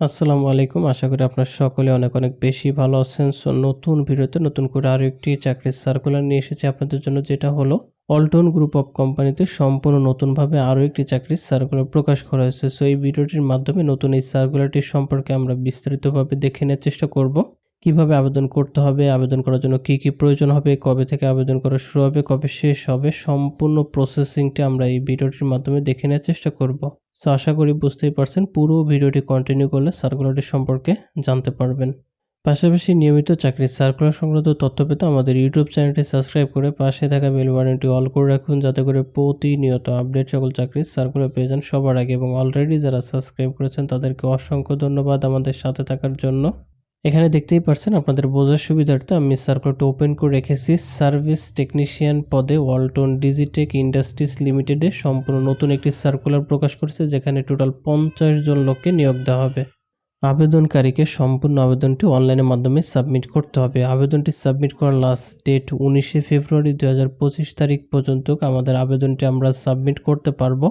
আসসালামু আলাইকুম। আশা করি আপনার সকলে অনেক অনেক বেশি ভালো আছেন। সো নতুন ভিডিওতে নতুন করে আরও একটি চাকরির সার্কুলার নিয়ে এসেছি আপনাদের জন্য, যেটা হলো অল্টন গ্রুপ অফ কোম্পানিতে সম্পূর্ণ নতুনভাবে আরও একটি চাকরির সার্কুলার প্রকাশ করা হয়েছে। সো এই ভিডিওটির মাধ্যমে নতুন এই সার্কুলারটি সম্পর্কে আমরা বিস্তারিতভাবে দেখে নেওয়ার চেষ্টা করব। কীভাবে আবেদন করতে হবে, আবেদন করার জন্য কি কি প্রয়োজন হবে, কবে থেকে আবেদন করা শুরু হবে, কবে শেষ হবে, সম্পূর্ণ প্রসেসিংটি আমরা এই ভিডিওটির মাধ্যমে দেখে নেওয়ার চেষ্টা করব। সো আশা করি বুঝতেই পারছেন, পুরো ভিডিওটি কন্টিনিউ করলে সার্কুলারটি সম্পর্কে জানতে পারবেন। পাশাপাশি নিয়মিত চাকরির সার্কুলার সংক্রান্ত তথ্য পেতে আমাদের ইউটিউব চ্যানেলটি সাবস্ক্রাইব করে পাশে থাকা বেল বাটনটি অল করে রাখুন, যাতে করে প্রতিনিয়ত আপডেট সকল চাকরির সার্কুলার পেয়ে যান সবার আগে। এবং অলরেডি যারা সাবস্ক্রাইব করেছেন, তাদেরকে অসংখ্য ধন্যবাদ আমাদের সাথে থাকার জন্য। এখানে দেখতেই পারছেন আপনাদের বোঝার সুবিধার্থে আমি সার্কুলারটা ওপেন করে রেখেছি। সার্ভিস টেকনিশিয়ান পদে ওয়ালটন ডিজিটেক ইন্ডাস্ট্রিজ লিমিটেডে সম্পূর্ণ নতুন একটি সার্কুলার প্রকাশ করেছে, যেখানে টোটাল পঞ্চাশ জন লোককে নিয়োগ দেওয়া হবে। আবেদনকারীকে সম্পূর্ণ আবেদনটি অনলাইনের মাধ্যমে সাবমিট করতে হবে। আবেদনটি সাবমিট করার লাস্ট ডেট উনিশে ফেব্রুয়ারি দু হাজার পঁচিশ তারিখ পর্যন্ত আমাদের আবেদনটি আমরা সাবমিট করতে পারব।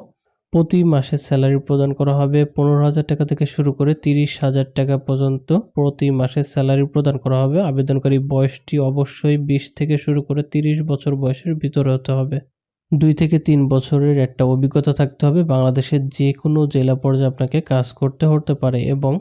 প্রতি মাসে স্যালারি প্রদান করা হবে পনেরো হাজার টাকা থেকে শুরু করে তিরিশ হাজার টাকা পর্যন্ত। প্রতি মাসে স্যালারি প্রদান করা হবে। আবেদনকারী বয়সটি অবশ্যই বিশ থেকে শুরু করে তিরিশ বছর বয়সের ভিতরে হতে হবে। দুই থেকে তিন বছরের একটা অভিজ্ঞতা থাকতে হবে। বাংলাদেশের যে কোনো জেলা পর্যায়ে আপনাকে কাজ করতে হতে পারে এবং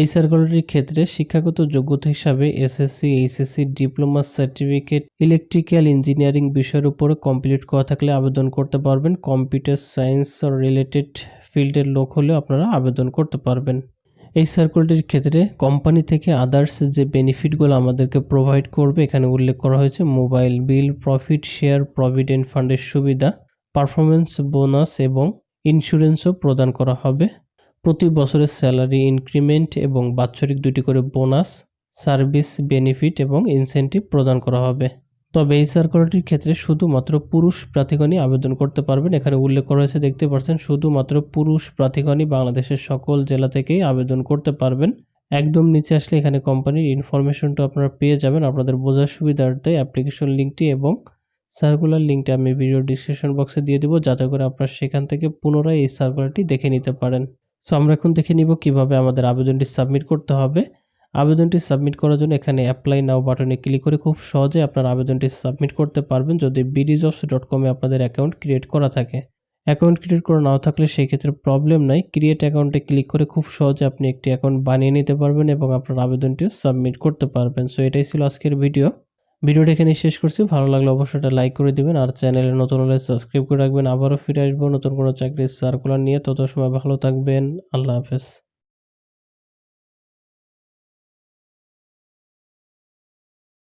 এই সার্কুলারটির ক্ষেত্রে শিক্ষাগত যোগ্যতা হিসাবে SSC, HSC, diploma, certificate, electrical engineering বিষয়ের উপরে কমপ্লিট করা থাকলে আবেদন করতে পারবেন। কম্পিউটার সায়েন্স রিলেটেড ফিল্ডের লোক হলেও আপনারা আবেদন করতে পারবেন। এই সার্কুলারটির ক্ষেত্রে কোম্পানি থেকে আদার্স যে বেনিফিটগুলো আমাদেরকে প্রোভাইড করবে, এখানে উল্লেখ করা হয়েছে mobile bill profit share provident ফান্ডের সুবিধা পারফরমেন্স বোনাস এবং ইন্স্যুরেন্সও প্রদান করা হবে। প্রতি বছরের স্যালারি ইনক্রিমেন্ট এবং বাৎসরিক দুটি করে বোনাস, সার্ভিস বেনিফিট এবং ইনসেন্টিভ প্রদান করা হবে। তবে এই সার্কুলারটির ক্ষেত্রে শুধুমাত্র পুরুষ প্রার্থীগণই আবেদন করতে পারবেন। এখানে উল্লেখ করা হয়েছে, দেখতে পাচ্ছেন, শুধুমাত্র পুরুষ প্রার্থীগণই বাংলাদেশের সকল জেলা থেকেই আবেদন করতে পারবেন। একদম নিচে আসলে এখানে কোম্পানির ইনফরমেশনটা আপনারা পেয়ে যাবেন। আপনাদের বোঝার সুবিধার্থে অ্যাপ্লিকেশন লিঙ্কটি এবং সার্কুলার লিঙ্কটা আমি ভিডিও ডিসক্রিপশন বক্সে দিয়ে দেবো, যাতে করে আপনারা সেখান থেকে পুনরায় এই সার্কুলারটি দেখে নিতে পারেন। সো আমরা এখন দেখে নিব কীভাবে আমাদের আবেদনটি সাবমিট করতে হবে। আবেদনটি সাবমিট করার জন্য এখানে অ্যাপ্লাই নাও বাটনে ক্লিক করে খুব সহজে আপনার আবেদনটি সাবমিট করতে পারবেন যদি বিডিজবস ডট কমে আপনাদের অ্যাকাউন্ট ক্রিয়েট করা থাকে। অ্যাকাউন্ট ক্রিয়েট করা নাও থাকলে সেই ক্ষেত্রে প্রবলেম নাই। ক্রিয়েট অ্যাকাউন্টে ক্লিক করে খুব সহজে আপনি একটি অ্যাকাউন্ট বানিয়ে নিতে পারবেন এবং আপনার আবেদনটিও সাবমিট করতে পারবেন। সো এটাই ছিল আজকের ভিডিও ভিডিওটা এখানে শেষ করছি। ভালো লাগলে অবশ্যই এটা লাইক করে দেবেন আর চ্যানেলে নতুন হলে সাবস্ক্রাইব করে রাখবেন। আবারও ফিরে আসব নতুন কোনো চাকরির সার্কুলার নিয়ে। তত সময় ভালো থাকবেন। আল্লাহ হাফেজ।